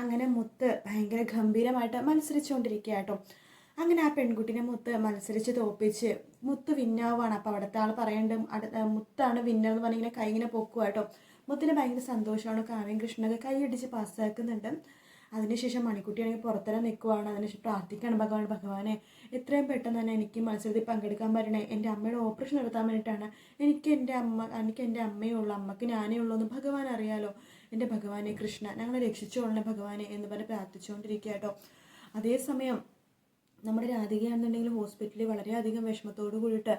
അങ്ങനെ മുത്ത് ഭയങ്കര ഗംഭീരമായിട്ട് മത്സരിച്ചുകൊണ്ടിരിക്കുക കേട്ടോ അങ്ങനെ ആ പെൺകുട്ടിനെ മുത്ത് മത്സരിച്ച് തോപ്പിച്ച് മുത്ത് വിന്നാവാണ്. അപ്പോൾ അവിടുത്തെ ആൾ പറയേണ്ട മുത്താണ് വിന്നർ എന്ന് പറഞ്ഞിങ്ങനെ കൈ ഇങ്ങനെ പൊക്കുക കേട്ടോ മുത്തിന് ഭയങ്കര സന്തോഷമാണ്. കാവ്യം കൃഷ്ണനൊക്കെ കൈയടിച്ച് പാസ്സാക്കുന്നുണ്ട്. അതിനുശേഷം മണിക്കുട്ടിയാണെങ്കിൽ പുറത്തിറങ്ങി നിൽക്കുവാണ് അതിനുശേഷം പ്രാർത്ഥിക്കുകയാണ് ഭഗവാൻ ഭഗവാനെ എത്രയും പെട്ടെന്ന് തന്നെ എനിക്ക് മത്സരത്തിൽ പങ്കെടുക്കാൻ പറ്റണേ. എന്റെ അമ്മയുടെ ഓപ്പറേഷൻ നടത്താൻ വേണ്ടിയിട്ടാണ്. എനിക്ക് എന്റെ അമ്മ എനിക്ക് എന്റെ അമ്മയേ ഉള്ളൂ. അമ്മയ്ക്ക് ഞാനേ ഉള്ളൂ എന്ന് ഭഗവാൻ അറിയാലോ. എന്റെ ഭഗവാനെ കൃഷ്ണ ഞങ്ങളെ രക്ഷിച്ചോളണേ ഭഗവാനെ എന്ന് പറഞ്ഞ് പ്രാർത്ഥിച്ചുകൊണ്ടിരിക്കുക കേട്ടോ അതേസമയം നമ്മുടെ രാധികയാണെന്നുണ്ടെങ്കിൽ ഹോസ്പിറ്റലിൽ വളരെയധികം വിഷമത്തോട് കൂടിയിട്ട്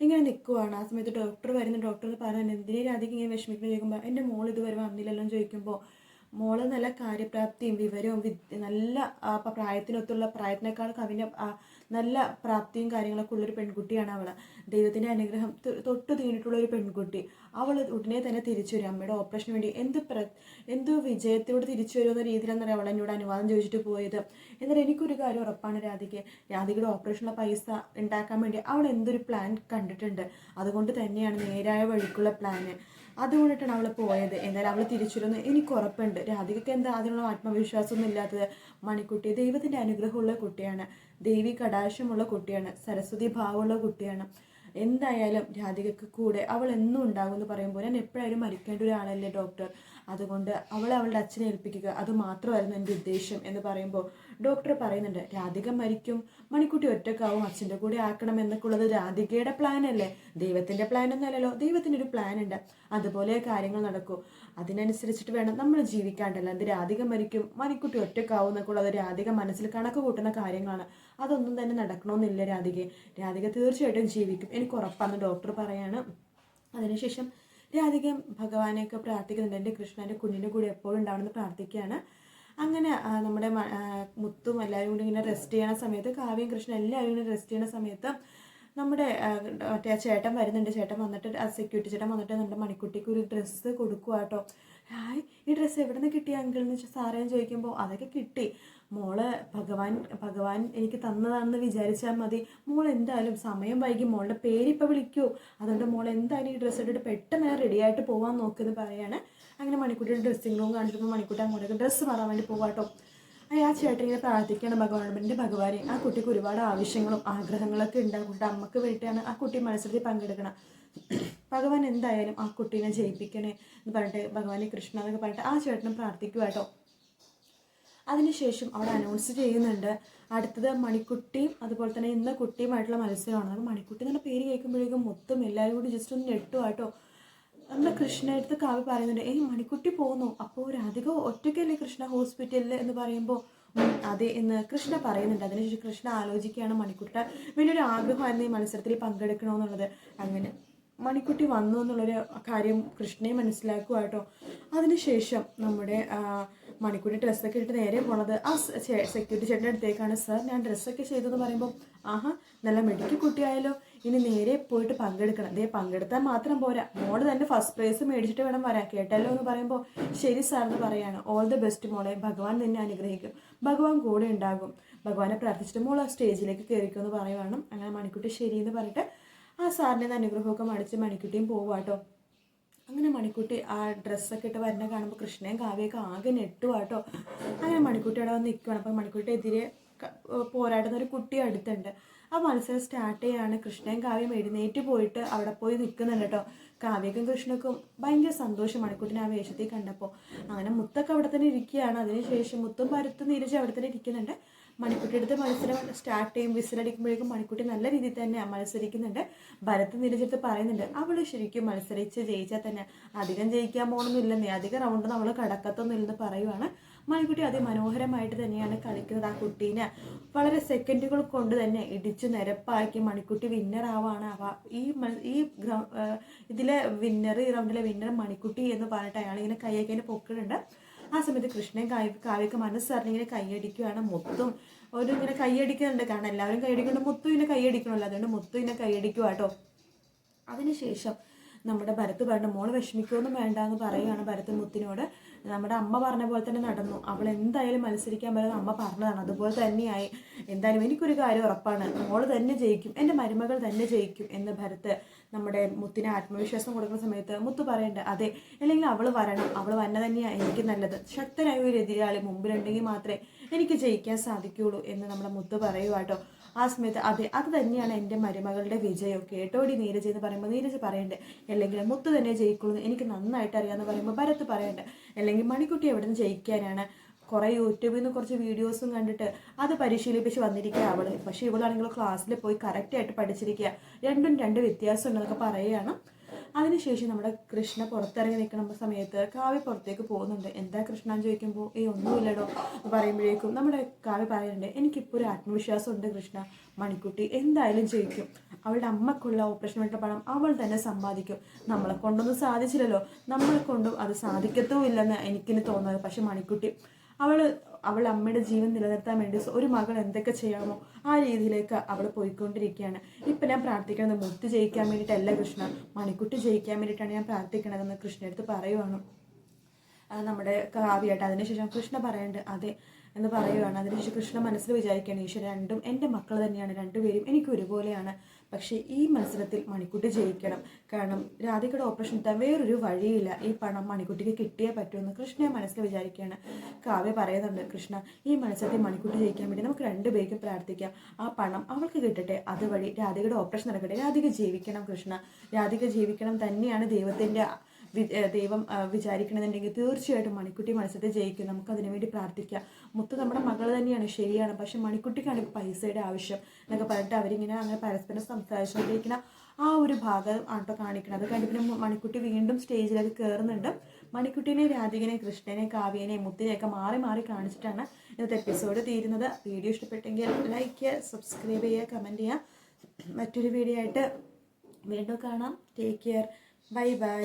ഇങ്ങനെ നിൽക്കുവാണ് ആ സമയത്ത് ഡോക്ടർ വരുന്ന. ഡോക്ടർ പറയാൻ എന്തിനേ രാധിക ഇങ്ങനെ വിഷമിക്കുന്നത് ചോദിക്കുമ്പോൾ എന്റെ മോൾ ഇതുവരെ വന്നില്ലല്ലോ? ചോദിക്കുമ്പോൾ മോൾ നല്ല കാര്യപ്രാപ്തിയും വിവരവും നല്ല പ്രായത്തിനൊത്തുള്ള പ്രായത്തിനേക്കാൾ കവിഞ്ഞ നല്ല പ്രാപ്തിയും കാര്യങ്ങളൊക്കെ ഉള്ളൊരു പെൺകുട്ടിയാണ് അവൾ ദൈവത്തിന്റെ അനുഗ്രഹം തൊട്ടു തീണ്ടിട്ടുള്ള ഒരു പെൺകുട്ടി. അവൾ ഉടനെ തന്നെ തിരിച്ചു വരും. അമ്മയുടെ ഓപ്പറേഷന് വേണ്ടി എന്ത് പ്ര എന്ത് വിജയത്തോട് തിരിച്ചു വരുമെന്ന രീതിയിലാണ് അവൾ എന്നോട് അനുവാദം ചോദിച്ചിട്ട് പോയത്. എന്നാൽ എനിക്കൊരു കാര്യം ഉറപ്പാണ് രാധിക്ക് രാധികയുടെ ഓപ്പറേഷനുള്ള പൈസ ഉണ്ടാക്കാൻ വേണ്ടി അവൾ എന്തൊരു പ്ലാൻ കണ്ടിട്ടുണ്ട്. അതുകൊണ്ട് തന്നെയാണ് നേരായ വഴിക്കുള്ള പ്ലാന് അതുകൊണ്ടിട്ടാണ് അവൾ പോയത്. എന്നാൽ അവൾ തിരിച്ചിരുന്നു. എനിക്ക് ഉറപ്പുണ്ട്. രാധികയ്ക്ക് എന്താ അതിനുള്ള ആത്മവിശ്വാസമൊന്നും ഇല്ലാത്തത്? മണിക്കുട്ടി ദൈവത്തിന്റെ അനുഗ്രഹമുള്ള കുട്ടിയാണ്. ദേവി കടാശമുള്ള കുട്ടിയാണ്. സരസ്വതി ഭാവമുള്ള കുട്ടിയാണ്. എന്തായാലും രാധികയ്ക്ക് കൂടെ അവൾ എന്നും ഉണ്ടാകും എന്ന് പറയുമ്പോൾ ഞാൻ എപ്പോഴായാലും മരിക്കേണ്ട ഒരാളല്ലേ ഡോക്ടർ? അതുകൊണ്ട് അവളെ അവളുടെ അച്ഛനെ ഏൽപ്പിക്കുക. അത് മാത്രമായിരുന്നു എന്റെ ഉദ്ദേശം എന്ന് പറയുമ്പോൾ ഡോക്ടർ പറയുന്നുണ്ട് രാധിക മരിക്കും മണിക്കുട്ടി ഒറ്റക്കാവും അച്ഛന്റെ കൂടെ ആക്കണം എന്നൊക്കെ ഉള്ളത് രാധികയുടെ പ്ലാൻ അല്ലേ? ദൈവത്തിന്റെ ദൈവത്തിന്റെ ഒരു പ്ലാൻ ഉണ്ട്. അതുപോലെ കാര്യങ്ങൾ നടക്കും. അതിനനുസരിച്ചിട്ട് വേണം നമ്മൾ ജീവിക്കാണ്ടല്ല. എന്ത് രാധിക മരിക്കും മണിക്കുട്ടി ഒറ്റക്കാവും എന്നൊക്കെ ഉള്ളത് രാധിക മനസ്സിൽ കണക്ക് കൂട്ടുന്ന കാര്യങ്ങളാണ്. അതൊന്നും തന്നെ നടക്കണമെന്നില്ല രാധികയെ. രാധിക തീർച്ചയായിട്ടും ജീവിക്കും. എനിക്ക് ഉറപ്പാണ്. ഡോക്ടർ പറയാണ്. അതിനുശേഷം രാധിക ഭഗവാനെയൊക്കെ പ്രാർത്ഥിക്കുന്നുണ്ട്. എന്റെ കൃഷ്ണന്റെ കുഞ്ഞിന്റെ കൂടെ എപ്പോഴും ഉണ്ടാവണമെന്ന് പ്രാർത്ഥിക്കുകയാണ്. അങ്ങനെ നമ്മുടെ മുത്തും എല്ലാവരും കൂടി ഇങ്ങനെ റെസ്റ്റ് ചെയ്യണ സമയത്ത് കാവ്യം കൃഷ്ണൻ എല്ലാവരും ഇങ്ങനെ റെസ്റ്റ് ചെയ്യണ സമയത്ത് നമ്മുടെ മറ്റേ ചേട്ടൻ വരുന്നുണ്ട്. ചേട്ടൻ വന്നിട്ട് സെക്യൂരിറ്റി ചേട്ടൻ വന്നിട്ട് നമ്മുടെ മണിക്കുട്ടിക്ക് ഒരു ഡ്രസ്സ് കൊടുക്കുക കേട്ടോ ഹായ് ഈ ഡ്രസ്സ് എവിടെ നിന്ന് കിട്ടിയ അങ്കിൾ എന്ന് വെച്ചാൽ സാറേ ചോദിക്കുമ്പോൾ അതൊക്കെ കിട്ടി. മോൾ ഭഗവാൻ ഭഗവാൻ എനിക്ക് തന്നതാണെന്ന് വിചാരിച്ചാൽ മതി. മോൾ എന്തായാലും സമയം വൈകി മോളുടെ പേരിപ്പോൾ വിളിക്കൂ. അതുകൊണ്ട് മോൾ എന്തായാലും ഈ ഡ്രസ്സ് ഇട്ടിട്ട് പെട്ടെന്ന് റെഡിയായിട്ട് പോകാൻ നോക്കുമെന്ന് പറയാണ്. അങ്ങനെ മണിക്കുട്ടിയുടെ ഡ്രസ്സിംഗ് റൂം കാണിച്ചപ്പോൾ മണിക്കുട്ടി അങ്ങോട്ടേക്ക് ഡ്രസ്സ് മാറാൻ വേണ്ടി പോകാട്ടോ ആ ചേട്ടൻ ഇങ്ങനെ പ്രാർത്ഥിക്കുകയാണ് ഭഗവാൻ എന്റെ ഭഗവാനെ. ആ കുട്ടിക്ക് ഒരുപാട് ആവശ്യങ്ങളും ആഗ്രഹങ്ങളൊക്കെ ഉണ്ട്. ആ കുട്ടി അമ്മയ്ക്ക് വേണ്ടിയിട്ടാണ് ആ കുട്ടി മത്സരത്തിൽ പങ്കെടുക്കണം. ഭഗവാൻ എന്തായാലും ആ കുട്ടീനെ ജയിപ്പിക്കണേ എന്ന് പറഞ്ഞിട്ട് ഭഗവാനെ കൃഷ്ണ എന്നൊക്കെ പറഞ്ഞിട്ട് ആ ചേട്ടനും പ്രാർത്ഥിക്കുക കേട്ടോ അതിനുശേഷം അവിടെ അനൗൺസ് ചെയ്യുന്നുണ്ട്. അടുത്തത് മണിക്കുട്ടിയും അതുപോലെ തന്നെ ഇന്ന് കുട്ടിയുമായിട്ടുള്ള മത്സരമാണ്. അപ്പോൾ മണിക്കുട്ടി എന്നുള്ള പേര് കേൾക്കുമ്പോഴേക്കും മൊത്തം എല്ലാവരും കൂടി ജസ്റ്റ് ഒന്ന് ഞെട്ടു കേട്ടോ നമ്മുടെ കൃഷ്ണ അടുത്ത് കാവ്യ പറയുന്നുണ്ട് ഏയ് മണിക്കുട്ടി പോകുന്നു അപ്പോൾ രാധിക ഒറ്റയ്ക്കല്ലേ കൃഷ്ണ ഹോസ്പിറ്റലിൽ എന്ന് പറയുമ്പോൾ അതെ എന്ന് കൃഷ്ണ പറയുന്നുണ്ട്. അതിനുശേഷം കൃഷ്ണ ആലോചിക്കുകയാണ് മണിക്കുട്ടിയുടെ വലിയൊരു ആഗ്രഹമായിരുന്നു ഈ മത്സരത്തിൽ പങ്കെടുക്കണമെന്നുള്ളത് അങ്ങനെ മണിക്കുട്ടി വന്നു എന്നുള്ളൊരു കാര്യം കൃഷ്ണയെ മനസ്സിലാക്കുക കേട്ടോ അതിനുശേഷം നമ്മുടെ മണിക്കുട്ടി ഡ്രസ്സൊക്കെ ഇട്ട് നേരെ പോണത് ആ സെക്യൂരിറ്റി ചേട്ടന്റെ അടുത്തേക്കാണ്. സർ ഞാൻ ഡ്രസ്സൊക്കെ ചെയ്തെന്ന് പറയുമ്പോൾ ആഹാ നല്ല മെഡിക്കൽ കുട്ടിയായാലോ ഇനി നേരെ പോയിട്ട് പങ്കെടുക്കണം. അതേ പങ്കെടുത്താൽ മാത്രം പോരാ. മോൾ തന്നെ ഫസ്റ്റ് പ്രൈസ് മേടിച്ചിട്ട് വേണം വരാൻ. കേട്ടല്ലോ എന്ന് പറയുമ്പോൾ ശരി സാർ എന്ന് പറയാണ്. ഓൾ ദി ബെസ്റ്റ് മോളെ. ഭഗവാൻ നിന്നെ അനുഗ്രഹിക്കും. ഭഗവാൻ കൂടെ ഉണ്ടാകും. ഭഗവാനെ പ്രാർത്ഥിച്ചിട്ട് മോൾ ആ സ്റ്റേജിലേക്ക് കയറിക്കുമെന്ന് പറയുവാണ്. അങ്ങനെ മണിക്കുട്ടി ശരി എന്ന് പറഞ്ഞിട്ട് ആ സാറിന്റെ അനുഗ്രഹമൊക്കെ മടിച്ച് മണിക്കുട്ടിയും പോവാട്ടോ. അങ്ങനെ മണിക്കുട്ടി ആ ഡ്രസ്സൊക്കെ ഇട്ട് വരുന്ന കാണുമ്പോൾ കൃഷ്ണയും കാവ്യൊക്കെ ആകെ നെട്ടുവാട്ടോ അങ്ങനെ മണിക്കുട്ടി അവിടെ വന്ന് നിൽക്കുകയാണ് അപ്പം മണിക്കുട്ടി എതിരെ പോരാടുന്ന ഒരു കുട്ടി അടുത്തുണ്ട്. ആ മത്സരം സ്റ്റാർട്ട് ചെയ്യാണ്. കൃഷ്ണയും കാവ്യം എഴുന്നേറ്റ് പോയിട്ട് അവിടെ പോയി നിൽക്കുന്നുണ്ട് കേട്ടോ കാവ്യക്കും കൃഷ്ണക്കും ഭയങ്കര സന്തോഷം മണിക്കുട്ടിനെ ആ വേഷത്തിൽ കണ്ടപ്പോൾ അങ്ങനെ മുത്തൊക്കെ അവിടെ തന്നെ ഇരിക്കുകയാണ്. അതിനുശേഷം മുത്തും പരുത്തും നീരജ് അവിടെ തന്നെ ഇരിക്കുന്നുണ്ട്. മണിക്കുട്ടി എടുത്ത് മത്സരം സ്റ്റാർട്ട് ചെയ്യും. വിസിലടിക്കുമ്പോഴേക്കും മണിക്കുട്ടി നല്ല രീതിയിൽ തന്നെ മത്സരിക്കുന്നുണ്ട്. ഭരത് നിരജെടുത്ത് പറയുന്നുണ്ട് അവൾ ശരിക്കും മത്സരിച്ച് ജയിച്ചാൽ തന്നെ അധികം ജയിക്കാൻ പോകണമെന്നില്ലെന്നേ അധികം റൗണ്ട് നമ്മൾ കടക്കത്തൊന്നുമില്ലെന്ന് പറയുവാണ്. മണിക്കുട്ടി അതിമനോഹരമായിട്ട് തന്നെയാണ് കളിക്കുന്നത് ആ കുട്ടീനെ. വളരെ സെക്കൻഡുകൾ കൊണ്ട് തന്നെ ഇടിച്ച് നിരപ്പാക്കി മണിക്കുട്ടി വിന്നർ ആവാണ്. അവ ഈ മ- ഈ ഇതിലെ വിന്നർ ഈ റൗണ്ടിലെ വിന്നർ മണിക്കുട്ടി എന്ന് പറഞ്ഞിട്ട് അയാൾ ഇങ്ങനെ കൈയൊക്കെ പൊക്കുന്നുണ്ട്. ആ സമയത്ത് കൃഷ്ണൻ കാവ്യ മനസ്സറിഞ്ഞ് ഇങ്ങനെ കൈയടിക്കുകയാണ് മൊത്തം. ഒരു ഇങ്ങനെ കൈയടിക്കുന്നുണ്ട് കാരണം എല്ലാവരും കൈയടിക്കുന്നുണ്ട്. മുത്തു ഇങ്ങനെ കൈയടിക്കണമല്ലോ. അതുകൊണ്ട് മുത്തു ഇങ്ങനെ കൈയടിക്കുക കേട്ടോ അതിനുശേഷം നമ്മുടെ ഭരത്ത് പറഞ്ഞു മോൾ വിഷമിക്കുമൊന്നും വേണ്ട എന്ന് പറയുകയാണ് ഭരത് മുത്തിനോട്. നമ്മുടെ അമ്മ പറഞ്ഞ പോലെ തന്നെ നടന്നു. അവൾ എന്തായാലും മത്സരിക്കാൻ പറ്റുന്ന അമ്മ പറഞ്ഞതാണ്. അതുപോലെ തന്നെയായി. എന്തായാലും എനിക്കൊരു കാര്യം ഉറപ്പാണ്. മോൾ തന്നെ ജയിക്കും. എന്റെ മരുമകൾ തന്നെ ജയിക്കും എന്ന് ഭരത്ത് നമ്മുടെ മുത്തിന് ആത്മവിശ്വാസം കൊടുക്കുന്ന സമയത്ത് മുത്ത് പറയണ്ട. അതെ അല്ലെങ്കിൽ അവൾ വരണം. അവൾ വന്ന തന്നെയാണ് എനിക്ക് നല്ലത്. ശക്തനായ ഒരു എതിരാളി മുമ്പിലുണ്ടെങ്കിൽ മാത്രമേ എനിക്ക് ജയിക്കാൻ സാധിക്കുകയുള്ളൂ എന്ന് നമ്മുടെ മുത്ത് പറയുവാട്ടോ ആ സമയത്ത് അതെ അത് തന്നെയാണ് എന്റെ മരുമകളുടെ വിജയം. കേട്ടോടി നീരജ് എന്ന് പറയുമ്പോൾ നീരജ് പറയണ്ടേ. അല്ലെങ്കിൽ മുത്ത് തന്നെ ജയിക്കുള്ളൂ എനിക്ക് നന്നായിട്ട് അറിയാമെന്ന് പറയുമ്പോൾ ഭരത് പറയണ്ടേ. അല്ലെങ്കിൽ മണിക്കുട്ടി എവിടെ നിന്ന് ജയിക്കാനാണ്? കുറേ യൂട്യൂബിൽ നിന്ന് കുറച്ച് വീഡിയോസും കണ്ടിട്ട് അത് പരിശീലിപ്പിച്ച് വന്നിരിക്കുക അവൾ. പക്ഷേ ഇവളാണെങ്കിൽ ക്ലാസ്സിൽ പോയി കറക്റ്റായിട്ട് പഠിച്ചിരിക്കുക രണ്ടും രണ്ട് വ്യത്യാസം ഉണ്ടെന്നൊക്കെ പറയുകയാണ്. അതിനുശേഷം നമ്മുടെ കൃഷ്ണ പുറത്തിറങ്ങി നിൽക്കുന്ന സമയത്ത് കാവ്യ പുറത്തേക്ക് പോകുന്നുണ്ട്. എന്താ കൃഷ്ണ ചോദിക്കുമ്പോൾ ഏ ഒന്നുമില്ലടോ പറയുമ്പോഴേക്കും നമ്മുടെ കാവ്യ പറയുന്നുണ്ട് എനിക്കിപ്പോൾ ഒരു ആത്മവിശ്വാസം ഉണ്ട് കൃഷ്ണ. മണിക്കുട്ടി എന്തായാലും ചോദിക്കും അവളുടെ അമ്മക്കുള്ള ഓപ്പറേഷൻ വേണ്ട പണം അവൾ തന്നെ സമ്പാദിക്കും. നമ്മളെ കൊണ്ടൊന്നും സാധിച്ചില്ലല്ലോ. നമ്മളെ കൊണ്ടും അത് സാധിക്കത്തുമില്ലെന്ന് എനിക്കിന് തോന്നുന്നത്. പക്ഷെ മണിക്കുട്ടി അവൾ അവൾ അമ്മയുടെ ജീവൻ നിലനിർത്താൻ വേണ്ടി ഒരു മകൾ എന്തൊക്കെ ചെയ്യാമോ ആ രീതിയിലേക്ക് അവൾ പോയിക്കൊണ്ടിരിക്കുകയാണ്. ഇപ്പം ഞാൻ പ്രാർത്ഥിക്കുന്നത് മുത്ത് ജയിക്കാൻ വേണ്ടിയിട്ടല്ല കൃഷ്ണ മണിക്കുട്ടി ജയിക്കാൻ വേണ്ടിയിട്ടാണ് ഞാൻ പ്രാർത്ഥിക്കണതെന്ന് കൃഷ്ണടുത്ത് പറയുവാണ്. അത് നമ്മുടെ കാവ്യായിട്ട് അതിനുശേഷം കൃഷ്ണ പറയുന്നുണ്ട് അതെ എന്ന് പറയുകയാണ് അതിനുശേഷം കൃഷ്ണ മനസ്സിൽ വിചാരിക്കുകയാണ് ഈശ്വര രണ്ടും എന്റെ മക്കൾ തന്നെയാണ് രണ്ടുപേരും എനിക്ക് ഒരുപോലെയാണ്. പക്ഷേ ഈ മത്സരത്തിൽ മണിക്കുട്ടി ജയിക്കണം. കാരണം രാധികയുടെ ഓപ്പറേഷൻ എത്താൻ വേറൊരു വഴിയില്ല. ഈ പണം മണിക്കുട്ടിക്ക് കിട്ടിയേ പറ്റുമെന്ന് കൃഷ്ണയെ മനസ്സിൽ വിചാരിക്കുകയാണ്. കാവ്യ പറയുന്നുണ്ട് കൃഷ്ണ ഈ മത്സരത്തിൽ മണിക്കുട്ടി ജയിക്കാൻ വേണ്ടി നമുക്ക് രണ്ടുപേർക്കും പ്രാർത്ഥിക്കാം. ആ പണം അവൾക്ക് കിട്ടട്ടെ. അതുവഴി രാധികയുടെ ഓപ്പറേഷൻ നടക്കട്ടെ. രാധിക ജീവിക്കണം കൃഷ്ണ. രാധിക ജീവിക്കണം തന്നെയാണ് ദൈവത്തിന്റെ ദൈവം വിചാരിക്കണമെന്നുണ്ടെങ്കിൽ തീർച്ചയായിട്ടും മണിക്കുട്ടി മത്സരത്തെ ജയിക്കും. നമുക്ക് അതിനു വേണ്ടി പ്രാർത്ഥിക്കാം. മുത്ത് നമ്മുടെ മകൾ തന്നെയാണ് ശരിയാണ്. പക്ഷെ മണിക്കുട്ടിക്കാണ് ഇപ്പോൾ പൈസയുടെ ആവശ്യം എന്നൊക്കെ പറഞ്ഞിട്ട് അവരിങ്ങനെ അങ്ങനെ പരസ്പരം സംസാരിച്ചുകൊണ്ടിരിക്കുന്ന ആ ഒരു ഭാഗം ആട്ടോ കാണിക്കണം അത് കഴിഞ്ഞ് പിന്നെ മണിക്കുട്ടി വീണ്ടും സ്റ്റേജിലേക്ക് കയറുന്നുണ്ട് മണിക്കുട്ടീനെ രാധികനെ കൃഷ്ണനെ കാവ്യനെ മുത്തിനെയൊക്കെ മാറി മാറി കാണിച്ചിട്ടാണ് ഇന്നത്തെ എപ്പിസോഡ് തീരുന്നത്. വീഡിയോ ഇഷ്ടപ്പെട്ടെങ്കിൽ ലൈക്ക് ചെയ്യുക സബ്സ്ക്രൈബ് ചെയ്യുക കമന്റ് ചെയ്യുക. മറ്റൊരു വീഡിയോ ആയിട്ട് വീണ്ടും കാണാം. Take care. Bye bye.